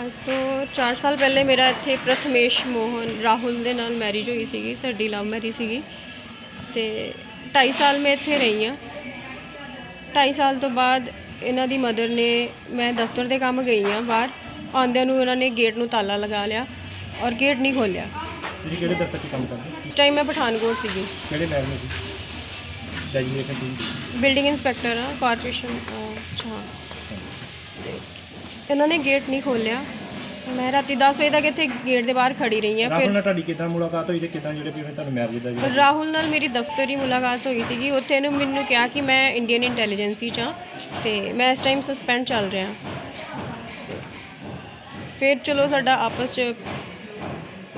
ਅੱਜ ਤੋਂ 4 ਸਾਲ ਪਹਿਲੇ ਮੇਰਾ ਇੱਥੇ ਪ੍ਰਥਮੇਸ਼ ਮੋਹਨ ਰਾਹੁਲ ਦੇ ਨਾਲ ਮੈਰਿਜ ਹੋਈ ਸੀਗੀ ਸਾਡੀ ਲਵ ਮੈਰਿਜ ਸੀਗੀ। ਤੇ 2.5 ਸਾਲ ਮੈਂ ਇੱਥੇ ਰਹੀ ਹਾਂ। 2.5 ਸਾਲ ਤੋਂ ਬਾਅਦ ਇਹਨਾਂ ਦੀ ਮਦਰ ਨੇ ਮੈਂ ਦਫ਼ਤਰ ਦੇ ਕੰਮ ਗਈ ਹਾਂ ਬਾਹਰ। ਆਉਂਦਿਆਂ ਨੂੰ ਇਹਨਾਂ ਨੇ ਗੇਟ ਨੂੰ ਤਾਲਾ ਲਗਾ ਲਿਆ ਔਰ ਗੇਟ ਨਹੀਂ ਖੋਲ੍ਹਿਆ। ਤੁਸੀਂ ਕਿਹੜੇ ਦਫ਼ਤਰ 'ਚ ਕੰਮ ਕਰਦੇ? ਇਸ ਟਾਈਮ ਮੈਂ ਪਠਾਨਕੋਟ ਸੀਗੀ। ਕਿਹੜੇ ਲੈਵਲ 'ਤੇ ਡੈਜੀਨੇਸ਼ਨ ਬਿਲਡਿੰਗ ਇੰਸਪੈਕਟਰ ਆ ਕਾਰਪੋਰੇਸ਼ਨ ਅੱਛਾ। ਇਹਨਾਂ ਨੇ ਗੇਟ ਨਹੀਂ ਖੋਲ੍ਹਿਆ। ਮੈਂ ਰਾਤੀ 10 ਵਜੇ ਤੱਕ ਇੱਥੇ ਗੇਟ ਦੇ ਬਾਹਰ ਖੜੀ ਰਹੀ ਹਾਂ ਰਾਹੁਲ ਫਿਰ ਨਾਲ ਤੁਹਾਡੀ ਕਿੱਦਾਂ ਮੁਲਾਕਾਤ ਹੋਈ ਤੇ ਕਿੱਦਾਂ ਜਿਹੜੇ ਵੀ ਫਿਰ ਤੁਹਾਨੂੰ ਮੈਰਿਜ ਦਾ ਜਿਹੜਾ ਰਾਹੁਲ ਨਾਲ ਮੇਰੀ ਦਫ਼ਤਰੀ ਮੁਲਾਕਾਤ ਹੋਈ ਸੀਗੀ। ਉੱਥੇ ਇਹਨੂੰ ਮੈਨੂੰ ਕਿਹਾ ਕਿ ਮੈਂ ਇੰਡੀਅਨ ਇੰਟੈਲੀਜੈਂਸੀ 'ਚ ਹਾਂ ਤੇ ਮੈਂ ਇਸ ਟਾਈਮ ਸਸਪੈਂਡ ਚੱਲ ਰਿਹਾ। ਫਿਰ ਚਲੋ ਸਾਡਾ ਆਪਸ 'ਚ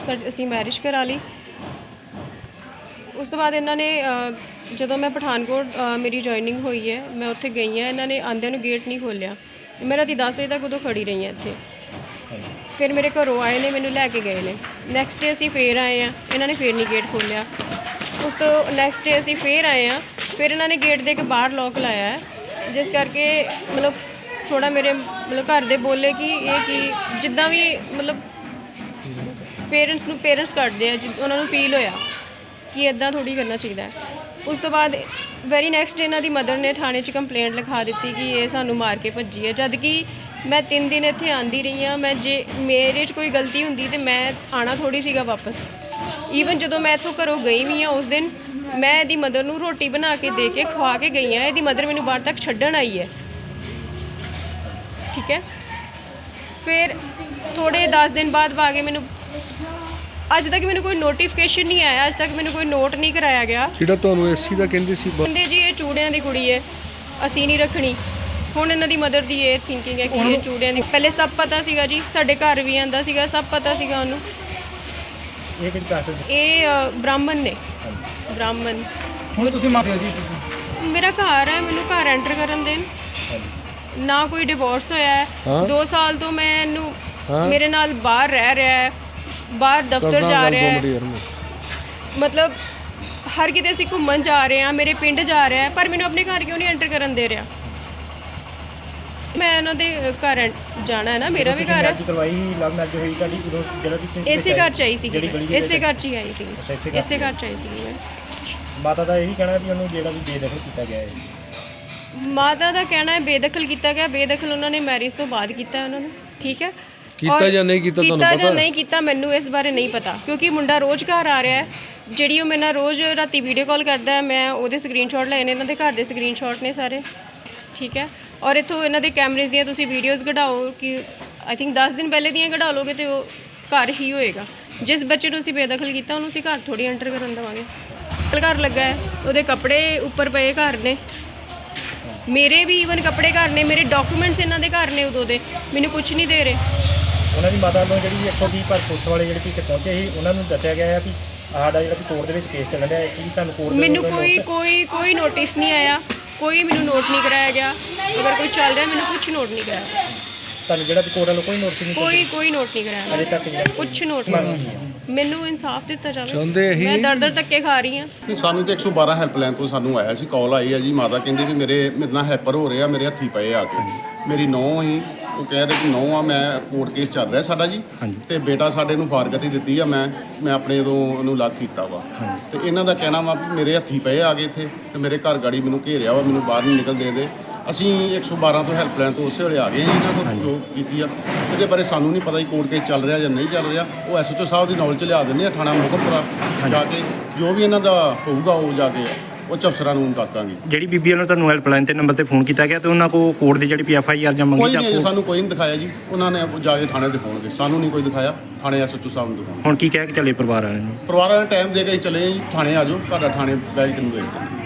ਸਾ- ਅਸੀਂ ਮੈਰਿਜ ਕਰਾ ਲਈ। ਉਸ ਤੋਂ ਬਾਅਦ ਇਹਨਾਂ ਨੇ ਜਦੋਂ ਮੈਂ ਪਠਾਨਕੋਟ ਮੇਰੀ ਜੁਆਇਨਿੰਗ ਹੋਈ ਹੈ, ਮੈਂ ਉੱਥੇ ਗਈ ਹਾਂ, ਇਹਨਾਂ ਨੇ ਆਉਂਦਿਆਂ ਨੂੰ ਗੇਟ ਨਹੀਂ ਖੋਲ੍ਹਿਆ। ਮੈਂ ਰਾਤੀ ਦਸ ਵਜੇ ਤੱਕ ਉਦੋਂ ਖੜੀ ਰਹੀ ਹਾਂ ਇੱਥੇ। ਫਿਰ ਮੇਰੇ ਘਰੋਂ ਆਏ ਨੇ, ਮੈਨੂੰ ਲੈ ਕੇ ਗਏ ਨੇ। ਨੈਕਸਟ ਡੇ ਅਸੀਂ ਫੇਰ ਆਏ ਹਾਂ, ਇਹਨਾਂ ਨੇ ਫੇਰ ਨਹੀਂ ਗੇਟ ਖੋਲ੍ਹਿਆ। ਉਸ ਤੋਂ ਨੈਕਸਟ ਡੇ ਅਸੀਂ ਫੇਰ ਆਏ ਹਾਂ, ਫਿਰ ਇਹਨਾਂ ਨੇ ਗੇਟ ਦੇ ਇੱਕ ਬਾਹਰ ਲੋਕ ਲਾਇਆ ਹੈ, ਜਿਸ ਕਰਕੇ ਮਤਲਬ ਥੋੜਾ ਮੇਰੇ ਮਤਲਬ ਘਰ ਦੇ ਬੋਲੇ ਕਿ ਇਹ ਕਿ ਜਿੱਦਾਂ ਵੀ ਮਤਲਬ ਪੇਰੈਂਟਸ ਨੂੰ ਪੇਰੈਂਟਸ ਕੱਢਦੇ ਆ, ਜਿ- ਉਹਨਾਂ ਨੂੰ ਫੀਲ ਹੋਇਆ। ਕਿ ਇਦਾਂ ਥੋੜੀ ਕਰਨਾ ਚਾਹੀਦਾ ਹੈ। ਉਸ ਤੋਂ ਬਾਅਦ ਵੈਰੀ ਨੈਕਸਟ ਡੇ ਇਹਨਾਂ ਦੀ ਮਦਰ ਨੇ ਥਾਣੇ 'ਚ ਕੰਪਲੇਂਟ ਲਿਖਾ ਦਿੱਤੀ ਕਿ ਇਹ ਸਾਨੂੰ ਮਾਰ ਕੇ ਭੱਜੀ ਹੈ। ਜਦ ਕਿ ਮੈਂ 3 ਦਿਨ ਇੱਥੇ ਆਂਦੀ ਰਹੀ ਹਾਂ। ਮੈਂ ਜੇ ਮੇਰੇ 'ਚ ਕੋਈ ਗਲਤੀ ਹੁੰਦੀ ਤੇ ਮੈਂ ਆਣਾ ਥੋੜੀ ਸੀਗਾ ਵਾਪਸ। ਈਵਨ ਜਦੋਂ ਮੈਂ ਇੱਥੋਂ ਘਰੋਂ ਗਈ ਵੀ ਹਾਂ ਉਸ ਦਿਨ, ਮੈਂ ਇਹਦੀ ਮਦਰ ਨੂੰ ਰੋਟੀ ਬਣਾ ਕੇ ਦੇ ਕੇ ਖਵਾ ਕੇ ਗਈ ਹਾਂ। ਇਹਦੀ ਮਦਰ ਮੈਨੂੰ ਬਾਹਰ ਤੱਕ ਛੱਡਣ ਆਈ ਹੈ। ਠੀਕ ਹੈ? ਫਿਰ ਥੋੜੇ 10 ਦਿਨ ਬਾਅਦ ਆ ਕੇ ਮੈਨੂੰ ਅੱਜ ਤੱਕ ਮੈਨੂੰ ਕੋਈ ਨੋਟੀਫਿਕੇਸ਼ਨ ਨਹੀਂ ਆਇਆ ਅੱਜ ਤੱਕ ਮੈਨੂੰ ਕੋਈ ਨੋਟ ਨਹੀਂ ਕਰਾਇਆ ਗਿਆ। ਜਿਹੜਾ ਤੁਹਾਨੂੰ ਏਸੀ ਦਾ ਕਹਿੰਦੇ ਸੀ ਬ- ਕਹਿੰਦੇ ਜੀ ਇਹ ਚੂੜਿਆਂ ਦੀ ਕੁੜੀ ਹੈ ਅਸੀਂ ਨਹੀਂ ਰੱਖਣੀ। ਹੁਣ ਇਹਨਾਂ ਦੀ ਮਦਰ ਦੀ ਇਹ ਥਿੰਕਿੰਗ ਹੈ ਕਿ ਇਹ ਚੂੜਿਆਂ ਦੀ ਪਹਿਲੇ ਸਭ ਪਤਾ ਸੀਗਾ ਜੀ ਸਾਡੇ ਘਰ ਵੀ ਆਂਦਾ ਸੀਗਾ ਸਭ ਪਤਾ ਸੀਗਾ ਉਹਨੂੰ। ਇਹ ਕਿਹੜੀ ਕਾਸਟ ਇਹ ਅ, ਬ੍ਰਾਹਮਣ ਨੇ। ਬ੍ਰਾਹਮਣ। ਹੁਣ ਤੁਸੀਂ ਮੰਨਦੇ ਹੋ ਜੀ ਤੁਸੀਂ? ਮੇਰਾ ਘਰ ਹੈ ਮੈਨੂੰ ਘਰ ਐਂਟਰ ਕਰਨ ਦੇਣ। ਨਾ ਕੋਈ ਡਿਵੋਰਸ ਹੋਇਆ ਹੈ। ਹਾਂ। 2 ਸਾਲ ਤੋਂ ਮੈਂ ਇਹਨੂੰ ਹਾਂ। ਮੇਰੇ ਨਾਲ ਬਾਹਰ ਰਹਿ ਰਿਹਾ ਹੈ। ਬਾਹਰ ਦਫ਼ਤਰ ਜਾ ਰਿਹਾ ਹੈ। ਮਤਲਬ ਹਰ ਕਿਤੇ ਅਸੀਂ ਘੁੰਮਣ ਜਾ ਰਹੇ ਹਾਂ ਮੇਰੇ ਪਿੰਡ ਜਾ ਰਿਹਾ ਹੈ ਪਰ ਮੈਨੂੰ ਆਪਣੇ ਘਰ ਕਿਉਂ ਨਹੀਂ ਐਂਟਰ ਕਰਨ ਦੇ ਰਿਹਾ? ਮੈਂ ਇਹਨਾਂ ਦੇ ਘਰ ਜਾਣਾ ਹੈ ਨਾ ਮੇਰਾ ਵੀ ਘਰ ਹੈ। ਅੱਜ ਕਰਵਾਈ ਲਵ ਮੈਰਿਜ ਹੋਈ ਤੁਹਾਡੀ ਉਦੋਂ ਜਿਹੜਾ ਤੁਸੀਂ ਇਸੇ ਘਰ ਚ ਆਈ ਸੀ ਇਸੇ ਘਰ ਚ ਹੀ ਆਈ ਸੀ ਇਸੇ ਘਰ ਚ ਆਈ ਸੀ ਮੈਂ। ਮਾਤਾ ਦਾ ਇਹੀ ਕਹਿਣਾ ਵੀ ਉਹਨੂੰ ਜਿਹੜਾ ਵੀ ਬੇਦਖਲ ਕੀਤਾ ਗਿਆ ਹੈ। ਮਾਤਾ ਦਾ ਕਹਿਣਾ ਹੈ ਬੇਦਖਲ ਕੀਤਾ ਗਿਆ ਬੇਦਖਲ ਉਹਨਾਂ ਨੇ ਮੈਰਿਜ ਤੋਂ ਬਾਅਦ ਕੀਤਾ ਹੈ ਉਹਨਾਂ ਨੇ ਠੀਕ ਹੈ? ਕੀਤਾ ਔਰ ਜਾਂ ਨਹੀਂ ਕੀਤਾ ਤੁਹਾਨੂੰ ਕੀਤਾ ਪਤਾ? ਜਾਂ ਨਹੀਂ ਕੀਤਾ ਮੈਨੂੰ ਇਸ ਬਾਰੇ ਨਹੀਂ ਪਤਾ ਕਿਉਂਕਿ ਮੁੰਡਾ ਰੋਜ਼ ਘਰ ਆ ਰਿਹਾ ਹੈ। ਜਿਹੜੀ ਉਹ ਮੇਰੇ ਨਾਲ ਰੋਜ਼ ਰਾਤੀ ਵੀਡੀਓ ਕਾਲ ਕਰਦਾ ਹੈ ਮੈਂ ਉਹਦੇ ਸਕਰੀਨਸ਼ਾਟ ਲਏ ਨੇ ਇਹਨਾਂ ਦੇ ਘਰ ਦੇ ਸਕਰੀਨਸ਼ਾਟ ਨੇ ਸਾਰੇ। ਠੀਕ ਹੈ? ਔਰ ਇਥੋਂ ਇਹਨਾਂ ਦੇ ਕੈਮਰੇਜ਼ ਦੀਆਂ ਤੁਸੀਂ ਵੀਡੀਓਜ਼ ਕਢਾਓ ਕਿ ਆਈ ਥਿੰਕ 10 ਦਿਨ ਪਹਿਲੇ ਦੀਆਂ ਕਢਾ ਲੋਗੇ ਤੇ ਉਹ ਘਰ ਹੀ ਹੋਏਗਾ। ਜਿਸ ਬੱਚੇ ਨੂੰ ਅਸੀਂ ਬੇਦਖਲ ਕੀਤਾ ਉਹਨੂੰ ਅਸੀਂ ਘਰ ਥੋੜੀ ਐਂਟਰ ਕਰਨ ਦੇਵਾਂਗੇ। ਘਰ ਲੱਗਾ ਹੈ ਉਹਦੇ ਕੱਪੜੇ ਉੱਪਰ ਪਏ ਘਰ ਨੇ। ਮੇਰੇ ਵੀ ਈਵਨ ਕੱਪੜੇ ਘਰ ਨੇ ਮੇਰੇ ਡਾਕੂਮੈਂਟਸ ਇਹਨਾਂ ਦੇ ਘਰ ਨੇ ਉਦੋਂ ਦੇ। ਮੈਨੂੰ ਕੁਝ ਨਹੀਂ ਦੇ ਰਹੇ। ਉਹਨਾਂ ਦੀ ਮਾਤਾ ਵੱਲੋਂ ਜਿਹੜੀ ਇੱਥੋਂ ਦੀ ਪਰ ਪੁਲਿਸ ਵਾਲੇ ਜਿਹੜੇ ਕਿ ਪਹੁੰਚੇ ਸੀ ਉਹਨਾਂ ਨੂੰ ਦੱਸਿਆ ਗਿਆ ਹੈ ਵੀ ਸਾਡਾ ਜਿਹੜਾ ਵੀ ਕੋਰਟ ਦੇ ਵਿੱਚ ਕੇਸ ਚੱਲ ਰਿਹਾ ਹੈ ਕੀ ਤੁਹਾਨੂੰ ਕੋਰਟ ਮੈਨੂੰ ਕੋਈ ਕੋਈ ਕੋਈ ਨੋਟਿਸ ਨਹੀਂ ਆਇਆ। ਕੋਈ ਮੈਨੂੰ ਨੋਟ ਨਹੀਂ ਕਰਾਇਆ ਗਿਆ। ਅਗਰ ਕੋਈ ਚੱਲ ਰਿਹਾ ਮੈਨੂੰ ਕੁਝ ਨੋਟ ਨਹੀਂ ਕਰਾਇਆ। ਤੁਹਾਨੂੰ ਜਿਹੜਾ ਵੀ ਕੋਰਟ ਵੱਲੋਂ ਕੋਈ ਨੋਟਿਸ ਨਹੀਂ ਕੋਈ ਕੋਈ ਨੋਟ ਨਹੀਂ ਕਰਾਇਆ। ਅਜੇ ਤੱਕ ਕੁਝ ਨੋਟ ਨਹੀਂ ਮੈਨੂੰ ਇਨਸਾਫ ਦਿੱਤਾ ਜਾਵੇ। ਚਾਹੁੰਦੇ ਇਹੀ ਮੈਂ ਦਰ ਦਰ ਧੱਕੇ ਖਾ ਰਹੀ ਹਾਂ। ਨਹੀਂ ਸਾਨੂੰ ਤੇ 112 ਹੈਲਪਲਾਈਨ ਤੋਂ ਸਾਨੂੰ ਆਇਆ ਸੀ ਕਾਲ ਆਈ ਹੈ ਜੀ ਮਾਤਾ ਕਹਿੰਦੀ ਵੀ ਮੇਰੇ ਮੇਰੇ ਨਾਲ ਹੈਪਰ ਹੋ ਰਿਹਾ ਮੇਰੇ ਹੱਥੀ ਪਏ ਆ ਕੇ। ਮੇਰੀ ਨੌਂ ਹੀ ਉਹ ਕਹਿ ਰਹੇ ਕਿ ਨੌਂ ਆ ਮੈਂ ਕੋਰਟ ਕੇਸ ਚੱਲ ਰਿਹਾ ਸਾਡਾ ਜੀ। ਤੇ ਬੇਟਾ ਸਾਡੇ ਨੂੰ ਫਾਰਗਤੀ ਦਿੱਤੀ ਆ ਮੈਂ ਮੈਂ ਆਪਣੇ ਤੋਂ ਉਹਨੂੰ ਲੱਗ ਕੀਤਾ ਵਾ। ਤੇ ਇਹਨਾਂ ਦਾ ਕਹਿਣਾ ਵਾ ਵੀ ਮੇਰੇ ਹੱਥੀ ਪਏ ਆ ਗਏ ਇੱਥੇ ਤੇ ਮੇਰੇ ਘਰ ਗਾੜੀ ਮੈਨੂੰ ਘੇਰਿਆ ਵਾ ਮੈਨੂੰ ਬਾਹਰ ਨਹੀਂ ਨਿਕਲ ਦੇ ਦੇ ਅਸੀਂ 112 ਤੋਂ ਹੈਲਪਲਾਈਨ ਤੋਂ ਉਸੇ ਵੇਲੇ ਆ ਗਏ ਜੀ ਇਹਨਾਂ ਕੋਲ ਜੋ ਕੀਤੀ ਆ। ਇਹਦੇ ਬਾਰੇ ਸਾਨੂੰ ਨਹੀਂ ਪਤਾ ਜੀ ਕੋਰਟ ਕੇਸ ਚੱਲ ਰਿਹਾ ਜਾਂ ਨਹੀਂ ਚੱਲ ਰਿਹਾ। ਉਹ ਐਸਐਚਓ ਸਾਹਿਬ ਦੀ ਨੌਲੇਜ ਚ ਲਿਆ ਦਿੰਦੇ ਆ ਥਾਣਾ ਮੁਕਮਪੁਰਾ ਜਾ ਕੇ। ਜੋ ਵੀ ਇਹਨਾਂ ਦਾ ਹੋਊਗਾ ਉਹ ਜਾ ਕੇ ਉਹ ਅਫਸਰਾਂ ਨੂੰ ਦੱਸ ਦਾਂਗੇ। ਜਿਹੜੀ ਬੀਬੀ ਵੱਲੋਂ ਤੁਹਾਨੂੰ ਹੈਲਪਲਾਈਨ ਤੇ ਨੰਬਰ ਤੇ ਫੋਨ ਕੀਤਾ ਗਿਆ ਤੇ ਉਹਨਾਂ ਕੋ ਕੋਰਟ ਦੀ ਜਿਹੜੀ ਪੀ ਐਫ ਆਈ ਆਰ ਜਾਂ ਮੰਗੀ ਕੋਈ ਨਹੀਂ ਸਾਨੂੰ ਕੋਈ ਨਹੀਂ ਦਿਖਾਇਆ ਜੀ। ਉਹਨਾਂ ਨੇ ਜਾ ਕੇ ਥਾਣੇ ਦਿਖਾਉਣਗੇ। ਸਾਨੂੰ ਨਹੀਂ ਕੋਈ ਦਿਖਾਇਆ। ਥਾਣੇ ਐਸਐਚਓ ਸਾਹਿਬ ਨੂੰ ਦਿਖਾਉਣਗੇ। ਹੁਣ ਕੀ ਕਹਿ ਕੇ ਚੱਲੇ ਪਰਿਵਾਰ ਵਾਲਿਆਂ ਨੂੰ? ਪਰਿਵਾਰਾਂ ਨੇ ਟਾਈਮ ਦੇ ਕੇ ਚਲੇ ਜੀ। ਥਾਣੇ ਆ ਜਾਓ। ਤੁਹਾਡਾ ਥਾਣੇ ਬੈਠ ਕੇ ਨੂੰ ਵੇਟ ਕਰਾਂਗੇ